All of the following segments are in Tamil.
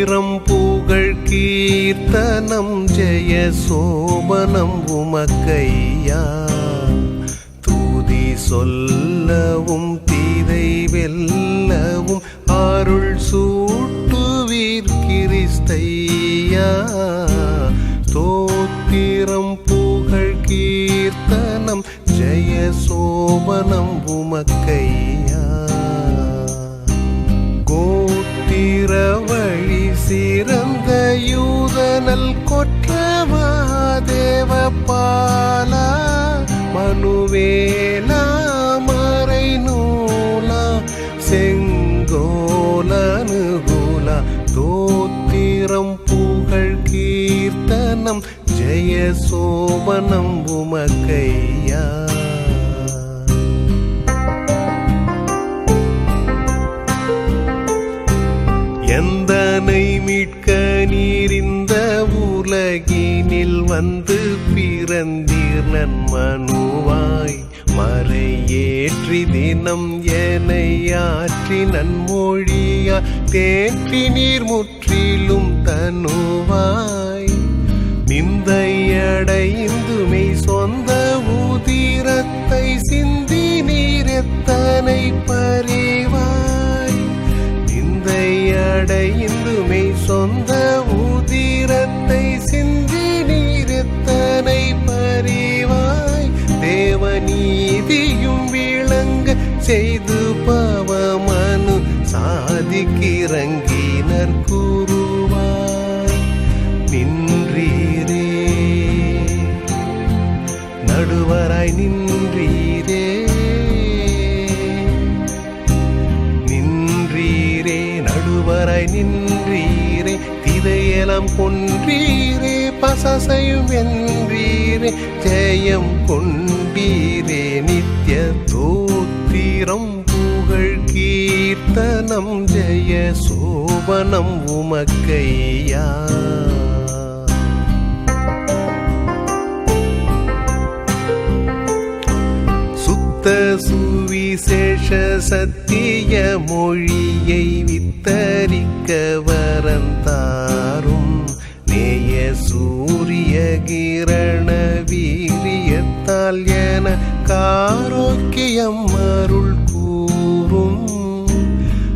தோத்திரம் புகழ் கீர்த்தனம் ஜெய சோபனம் உமக்கையா? தூதி சொல்லவும் தீதை வெல்லவும் அருள் சூட்டுவீர் கிறிஸ்தையா? தோத்திரம் புகழ் கீர்த்தனம் ஜெய சோபனம் உமக்கையா? கோத்திர சிறந்த யூதனல் கொற்றவா தேவ பாலா மனுவேலா மறை நூலா செங்கோலனுகூலா? தோத்திரம் புகழ் கீர்த்தனம் ஜெய சோபனம் உமக்கையா? எந்தனை மீட்க நீரிந்த உலகினில் வந்து பிறந்தீர் நன்மனுவாய். மறையேற்றி தினம் எனை ஆற்றி நன்மொழியா. தேற்றி நீர் முற்றிலும் தனுவாய். நிந்தையடைந்துமை சொந்த உதிரத்தை சிந்தி நீர் எத்தனை நிந்தையடைந்துமை சொந்த உதிரத்தை சிந்தி நீர் பறிவாய் தேவநீதியும் விளங்க செய்து பவமனு சாதிக்கிறங்கினர் கூறுவாய். நின்றீரே. நடுவராய் நின்றீரே வரை நின்றீரே திதையலம் கொன்றீரே பசசையும் வென்றீரே ஜெயம் கொண்டீரே நித்ய தோத்திரம் புகழ் கீர்த்தனம் ஜெய சோபனம் உமக்கையா. சுத்த சுவிசேஷ சத்திய மொழியை வித்தரிக்க வரந்தாரும் நேய சூரிய கிரண வீரியத்தால் என காரோக்கியம் அருள் கூறும்.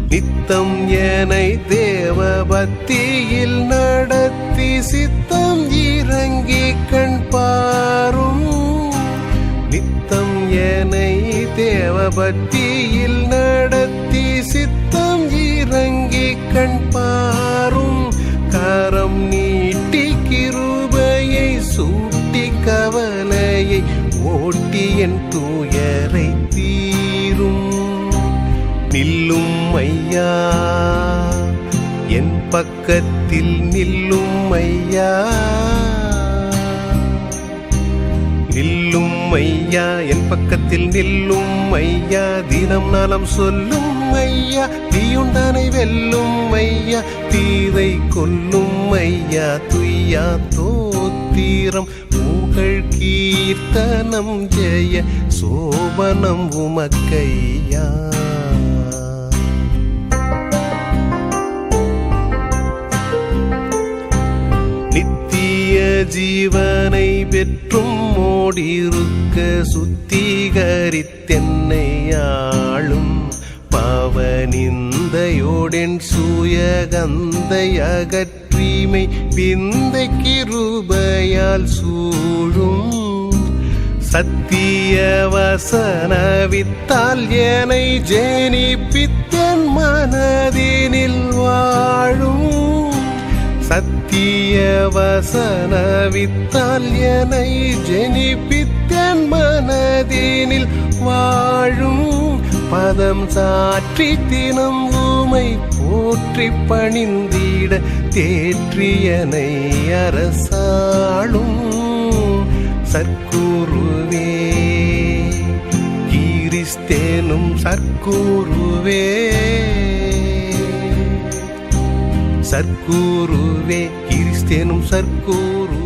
நித்தம் எனை தேவ பக்தியில் நடத்தி சித்தம் இறங்கி கண் பக்தியில் நடத்தி சித்தம் இறங்கி கண் பாரும். கரம் நீட்டி கிருபையை சூட்டி கவலையை ஓட்டி என் தூயரை தீரும். நில்லும் ஐயா என் பக்கத்தில் நில்லும் ஐயா. ஐயா என் பக்கத்தில் நில்லும் ஐயா தினம் நலம் சொல்லும் ஐயா தீயுண்டானை வெல்லும் ஐயா தீதை கொல்லும் ஐயா துய்யா தோத்தீரம் புகழ் கீர்த்தனம் ஜெய சோபனம் உமக்கையா நித்திய ஜீவனை பெற்றும் மோடிருக்க சுத்திகரித்தென்னை ஆளும் பாவனிந்தையோடென் சுயகந்தை அகற்றிமை விந்தை கிருபையால் சூழும் சத்திய வசனவித்தால் ஏனை ஜேனிப்பித்தன் மனதினில் வாழும் சத்திய வசனவித்தால் எனை ஜெனிப்பித்தன் மனதினில் வாழும் பதம் சாற்றி தினம் ஊமை போற்றி பணிந்திட தேற்றியனை அரசாளும் சற்கூறுவே கிறிஸ்தேனும் சற்கூறுவே சர்க்குருவே கிறிஸ்தேனும் சர்க்குரு